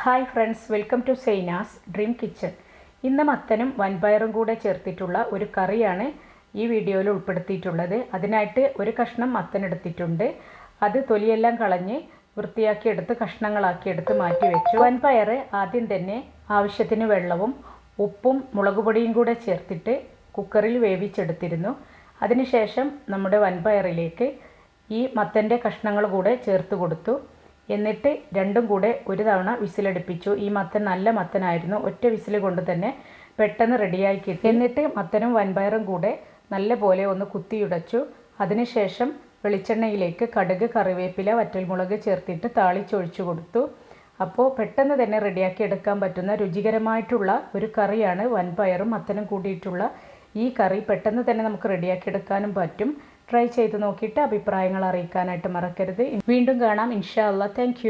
Hi friends welcome to Zaina's dream kitchen. ഇന്ന് മത്തനും വൻപയറും കൂടെ ചേർത്തിട്ടുള്ള ഒരു കറിയാണ് ഈ വീഡിയോയിൽ ഉൾപ്പെടുത്തിയിട്ടുള്ളത്. അതിനായിട്ട് ഒരു കഷ്ണം മത്തൻ എടുത്തിട്ടുണ്ട്. അത് തൊലിയെല്ലാം കളഞ്ഞ് വൃത്തിയാക്കി എടുത്ത് കഷ്ണങ്ങളാക്കി എടുത്ത് മാറ്റി വെച്ചു. വൻപയർ ആദ്യം തന്നെ ആവശ്യത്തിന് വെള്ളവും ഉപ്പും മുളക് പൊടിയും കൂടെ ചേർത്തിട്ട് കുക്കറിൽ വേവിച്ചെടുത്തിരുന്നു. അതിനുശേഷം നമ്മുടെ വൻപയറിലേക്ക് ഈ മത്തന്റെ കഷ്ണങ്ങൾ കൂടെ ചേർത്ത് കൊടുത്തു. എന്നിട്ട് രണ്ടും കൂടെ ഒരു തവണ വിസിലടുപ്പിച്ചു. ഈ മത്തൻ നല്ല മത്തനായിരുന്നു. ഒറ്റ വിസിൽ കൊണ്ട് തന്നെ പെട്ടെന്ന് റെഡിയായി കിട്ടി. എന്നിട്ട് മത്തനും വൻപയറും കൂടെ നല്ല പോലെ ഒന്ന് കുത്തിയുടച്ചു. അതിനുശേഷം വെളിച്ചെണ്ണയിലേക്ക് കടുക് കറിവേപ്പില വറ്റൽമുളക് ചേർത്തിട്ട് താളിച്ചൊഴിച്ചു കൊടുത്തു. അപ്പോൾ പെട്ടെന്ന് തന്നെ റെഡിയാക്കി എടുക്കാൻ പറ്റുന്ന രുചികരമായിട്ടുള്ള ഒരു കറിയാണ് വൻപയറും മത്തനും കൂടിയിട്ടുള്ള ഈ കറി. പെട്ടെന്ന് തന്നെ നമുക്ക് റെഡിയാക്കി എടുക്കാനും പറ്റും. ട്രൈ ചെയ്ത് നോക്കിയിട്ട് അഭിപ്രായങ്ങൾ അറിയിക്കാനായിട്ട് മറക്കരുത്. വീണ്ടും കാണാം. ഇൻഷാ അല്ല താങ്ക്